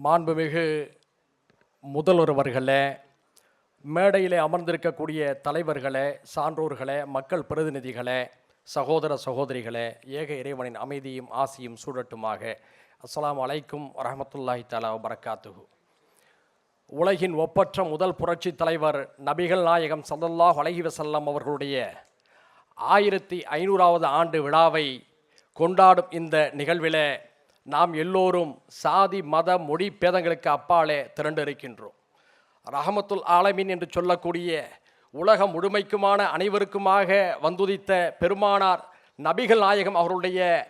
மாண்புமிகு முதல்வர் அவர்களே மேடையிலே அமர்ந்திருக்கக்கூடிய தலைவர்களே சான்றோர்களே மக்கள் பிரதிநிதிகளே சகோதர சகோதரிகளே ஏக இறைவனின் அமைதியும் ஆசியும் சூழட்டுமாக. அஸ்லாம் அலைக்கும் வரமத்துல்லாஹி தலா வரகாத்துகு உலகின் ஒப்பற்ற முதல் புரட்சி தலைவர் நபிகள் நாயகம் சந்தல்லாஹ் அலஹி வசல்லம் அவர்களுடைய ஆயிரத்தி ஐநூறாவது ஆண்டு விழாவை கொண்டாடும் இந்த நிகழ்விலே நாம் எல்லோரும் சாதி மத மொழி பேதங்களுக்கு அப்பாலே திரண்டு இருக்கின்றோம் ரஹமத்துல் ஆலமீன் என்று சொல்லக்கூடிய உலகம் முழுமைக்குமான அனைவருக்குமாக வந்துதித்த பெருமானார் நபிகள் நாயகம் அவருடைய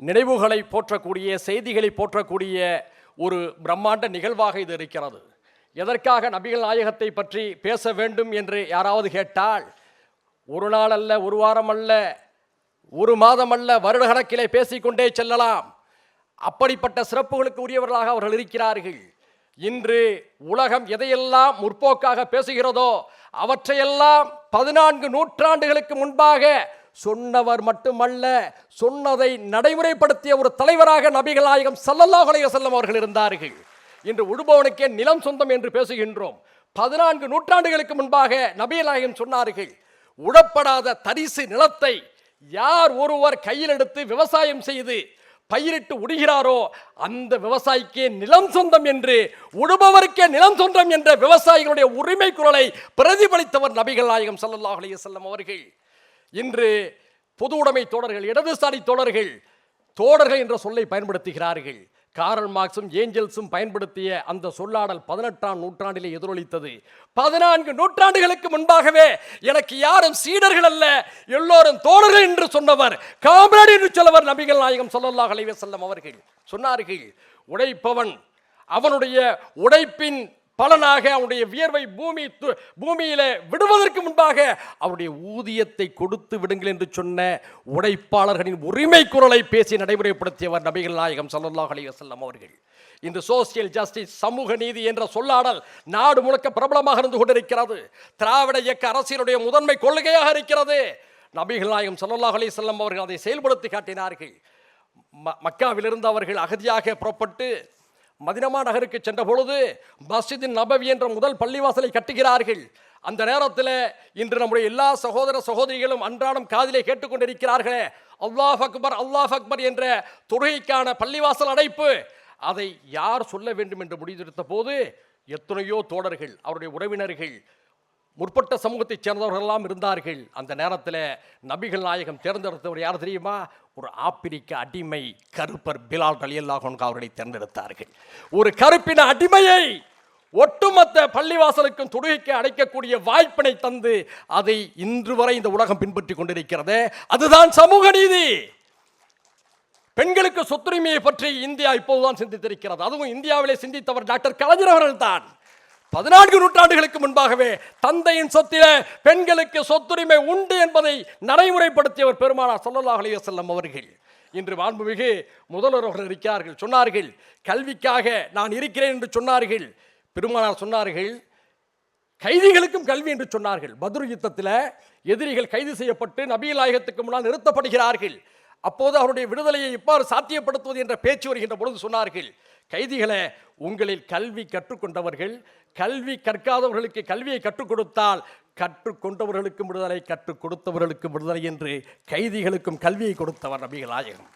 நினைவுகளை போற்றக்கூடிய செய்திகளை போற்றக்கூடிய ஒரு பிரம்மாண்ட நிகழ்வாக இது இருக்கிறது. எதற்காக நபிகள் நாயகத்தை பற்றி பேச வேண்டும் என்று யாராவது கேட்டால் ஒரு நாள் அல்ல ஒரு வாரம் அல்ல ஒரு மாதம் அல்ல வருடக்கணக்கிலே பேசிக்கொண்டே செல்லலாம். அப்படிப்பட்ட சிறப்புகளுக்கு உரியவர்களாக அவர்கள் இருக்கிறார்கள். இன்று உலகம் எதையெல்லாம் முற்போக்காக பேசுகிறதோ அவற்றையெல்லாம் பதினான்கு நூற்றாண்டுகளுக்கு முன்பாக சொன்னவர் மட்டுமல்ல சொன்னதை நடைமுறைப்படுத்திய ஒரு தலைவராக நபிகள் நாயகம் ஸல்லல்லாஹு அவர்கள் இருந்தார்கள். இன்று உடுபவனுக்கே நிலம் சொந்தம் என்று பேசுகின்றோம். பதினான்கு நூற்றாண்டுகளுக்கு முன்பாக நபிகள் நாயகம் சொன்னார்கள் உடப்படாத தரிசு நிலத்தை யார் ஒருவர் கையில் எடுத்து விவசாயம் செய்து பயிரிட்டு உடுகிறாரோ அந்த விவசாயிக்கே நிலம் சொந்தம் என்று உடுபவருக்கே நிலம் சொந்தம் என்ற விவசாயிகளுடைய உரிமை குரலை பிரதிபலித்தவர் நபிகள் நாயகம் ஸல்லல்லாஹு அலைஹி வஸல்லம் அவர்கள். இன்று பொது உடைமை தோழர்கள் இடதுசாரி தோழர்கள் தோழர்கள் என்ற சொல்லை பயன்படுத்துகிறார்கள். காரல் மார்க்ஸும் ஏஞ்சல்ஸும் பயன்படுத்திய அந்த சொல்லாடல் பதினெட்டாம் நூற்றாண்டிலே எதிரொலித்தது. பதினான்கு நூற்றாண்டுகளுக்கு முன்பாகவே எனக்கு யாரும் சீடர்கள் அல்ல எல்லோரும் தோழர்கள் என்று சொன்னவர் காமராடி என்று சொல்லவர் நபிகள் நாயகம் ஸல்லல்லாஹு அலைஹி அவர்கள் சொன்னார்கள் உழைப்பவன் அவனுடைய உழைப்பின் பலனாக அவனுடைய வியர்வை பூமி து- பூமியிலே விடுவதற்கு முன்பாக அவருடைய ஊதியத்தை கொடுத்து விடுங்கள் என்று சொன்ன உடைப்பாளர்களின் உரிமை குரலை பேசி நடைமுறைப்படுத்தியவர் நபிகள் நாயகம் ஸல்லல்லாஹு அலி வசல்லம் அவர்கள். இந்த சோசியல் ஜஸ்டிஸ் சமூக நீதி என்ற சொல்லாடல் நாடு முழுக்க பிரபலமாக இருந்து கொண்டிருக்கிறது. திராவிட இயக்க அரசியலுடைய முதன்மை கொள்கையாக இருக்கிறது. நபிகள் நாயகம் ஸல்லல்லாஹு அலி வஸல்லம் அவர்கள் அதை செயல்படுத்தி காட்டினார்கள். ம- மக்காவிலிருந்து அவர்கள் அகதியாக புறப்பட்டு மதினமா நகருக்கு சென்ற பொழுது மஸ்ஜிதின் நபவி என்ற முதல் பள்ளிவாசலை கட்டுகிறார்கள். அந்த நேரத்தில் இன்று நம்முடைய எல்லா சகோதர சகோதரிகளும் அன்றாடம் காதிலே கேட்டுக்கொண்டிருக்கிறார்களே அல்லாஹ் அக்பர் அல்லாஹ் அக்பர் என்ற தொழுகைக்கான பள்ளிவாசல் அடைப்பு. அதை யார் சொல்ல வேண்டும் என்று முடிவெடுத்த போது எத்தனையோ தோழர்கள் அவருடைய உறவினர்கள் முற்பட்ட சமூகத்தைச் சேர்ந்தவர்களெல்லாம் இருந்தார்கள். அந்த நேரத்தில் நபிகள் நாயகம் தேர்ந்தெடுத்தவர் யார் தெரியுமா? ஒரு ஆப்பிரிக்க அடிமை கருப்பர் பிலால் அலியல்லாஹன் அவர்களை தேர்ந்தெடுத்தார்கள். ஒரு கருப்பின அடிமையை ஒட்டுமொத்த பள்ளிவாசலுக்கும் தொடுகைக்கு அடைக்கக்கூடிய வாய்ப்பினை தந்து அதை இன்று வரை இந்த உலகம் பின்பற்றி கொண்டிருக்கிறது. அதுதான் சமூக நீதி. பெண்களுக்கு சொத்துரிமையை பற்றி இந்தியா இப்போதுதான் சிந்தித்திருக்கிறது. அதுவும் இந்தியாவிலே சிந்தித்தவர் டாக்டர் கலைஞர் அவர்கள் தான் பதினான்கு நூற்றாண்டுகளுக்கு முன்பாகவே தந்தையின் சொத்தில பெண்களுக்கு சொத்துரிமை உண்டு என்பதை நடைமுறைப்படுத்தியவர் பெருமானார் ஸல்லல்லாஹு அலைஹி அவர்கள். இன்று மாண்புமிகு முதல்வர் இருக்கிறார்கள். சொன்னார்கள் கல்விக்காக நான் இருக்கிறேன் என்று சொன்னார்கள். பெருமானார் சொன்னார்கள் கைதிகளுக்கும் கல்வி என்று சொன்னார்கள். பத்ரு யுத்தத்தில் எதிரிகள் கைது செய்யப்பட்டு நபிகள் நாயகத்துக்கு முன்னால் நிறுத்தப்படுகிறார்கள். அப்போது அவருடைய விடுதலையை இவ்வாறு சாத்தியப்படுத்துவது என்ற பேச்சு வருகின்ற பொழுது சொன்னார்கள் கைதிகளே உங்களில் கல்வி கற்றுக்கொண்டவர்கள் கல்வி கற்காதவர்களுக்கு கல்வியை கற்றுக் கொடுத்தால் கற்றுக்கொண்டவர்களுக்கும் விடுதலை கற்றுக் கொடுத்தவர்களுக்கும் விடுதலை என்று கைதிகளுக்கும் கல்வியை கொடுத்தவர் நபிகள் நாயகம்.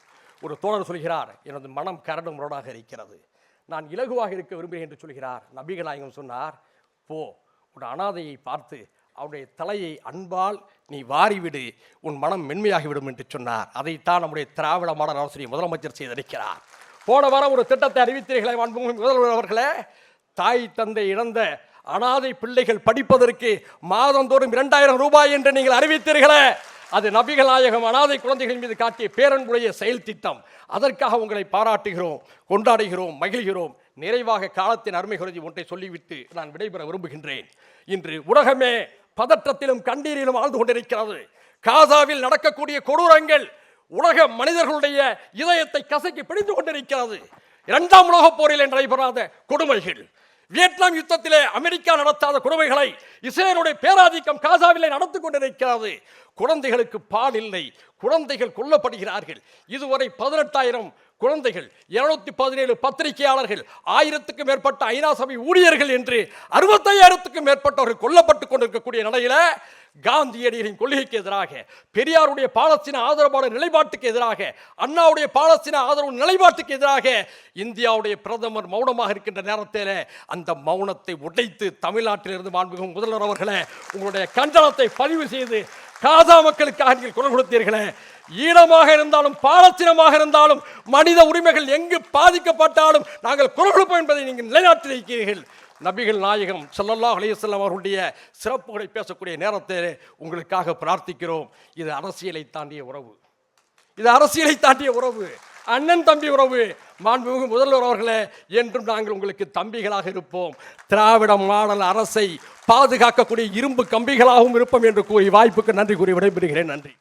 ஒரு தோழர் சொல்கிறார் எனது மனம் கரடும் முரடாக இருக்கிறது. நான் இலகுவாக இருக்க விரும்புகிறேன் என்று சொல்கிறார். நபிகள் நாயகம் சொன்னார் போ உன் அனாதையை பார்த்து அவருடைய தலையை அன்பால் நீ வாரிவிடு உன் மனம் மென்மையாகிவிடும் என்று சொன்னார். அதைத்தான் நம்முடைய திராவிட மாடல் ஆசிரியர் முதலமைச்சர் செய்திருக்கிறார். போன வாரம் ஒரு திட்டத்தை அறிவித்தீர்களே முதல்வர் அவர்களே. தாய் தந்தை இழந்த அனாதை பிள்ளைகள் படிப்பதற்கு மாதந்தோறும் இரண்டாயிரம் ரூபாய் என்று நீங்கள் அறிவித்தீர்களே. அது நபிகள் நாயகம் அனாதை குழந்தைகள் மீது காட்டிய பேரன்புடைய செயல் திட்டம். அதற்காக உங்களை பாராட்டுகிறோம் கொண்டாடுகிறோம் மகிழ்கிறோம். நிறைவாக காலத்தின் அருமை குறைஞ்சி ஒன்றை சொல்லிவிட்டு நான் விடைபெற விரும்புகின்றேன். இன்று உலகமே பதற்றத்திலும் கண்ணீரிலும் ஆழ்ந்து கொண்டிருக்கிறது. காசாவில் நடக்கக்கூடிய கொடூரங்கள் உலக மனிதர்களுடைய இதயத்தை கசக்கி பிடித்து கொண்டிருக்கிறது. இரண்டாம் உலகப் போரில் நடைபெறாத கொடுமைகள். வியட்நாம் யுத்தத்திலே அமெரிக்கா நடத்தாத கொடுமைகளை இஸ்ரேலுடைய பேராதிக்கம் காசாவிலே நடத்தி கொண்டிருக்கிறது. குழந்தைகளுக்கு பால் இல்லை. குழந்தைகள் கொல்லப்படுகிறார்கள். இதுவரை பதினெட்டாயிரம் குழந்தைகள் இருநூத்தி பதினேழு பத்திரிகையாளர்கள் ஆயிரத்துக்கும் மேற்பட்ட ஐநா சபை ஊழியர்கள் என்று அறுபத்தையாயிரத்துக்கும் மேற்பட்டவர்கள் கொல்லப்பட்டு கொண்டிருக்கக்கூடிய நிலையில காந்தியடிகளின் கொள்கைக்கு எதிராக பெரியாருடைய பாலஸ்தீன ஆதரவாளர் நிலைப்பாட்டுக்கு எதிராக அண்ணாவுடைய பாலஸ்தீன ஆதரவு நிலைப்பாட்டுக்கு எதிராக இந்தியாவுடைய பிரதமர் மௌனமாக இருக்கின்ற நேரத்தில் அந்த மௌனத்தை உடைத்து தமிழ்நாட்டிலிருந்து மாண்புகும் முதல்வர் அவர்களே உங்களுடைய கண்டனத்தை பதிவு செய்து காதா மக்களுக்காக நீங்கள் குரல் கொடுத்தீர்களே. ஈழமாக இருந்தாலும் பாலத்தினமாக இருந்தாலும் மனித உரிமைகள் எங்கு பாதிக்கப்பட்டாலும் நாங்கள் குரல் கொடுப்போம் என்பதை நீங்கள் நிலைநாட்டி இருக்கிறீர்கள் நபிகள் நாயகம் சல்லல்லா அலைஹி அவர்களுடைய சிறப்புகளை பேசக்கூடிய நேரத்தில் உங்களுக்காக பிரார்த்திக்கிறோம். இது அரசியலை தாண்டிய உறவு. இது அரசியலை தாண்டிய உறவு. அண்ணன் தம்பி உறவு. மாண்புமிகு முதல்வர் அவர்களே என்றும் நாங்கள் உங்களுக்கு தம்பிகளாக இருப்போம். திராவிட மாடல் அரசை பாதுகாக்கக்கூடிய இரும்பு கம்பிகளாகவும் இருப்போம் என்று கூறி வாய்ப்புக்கு நன்றி கூறி விடைபெறுகிறேன். நன்றி.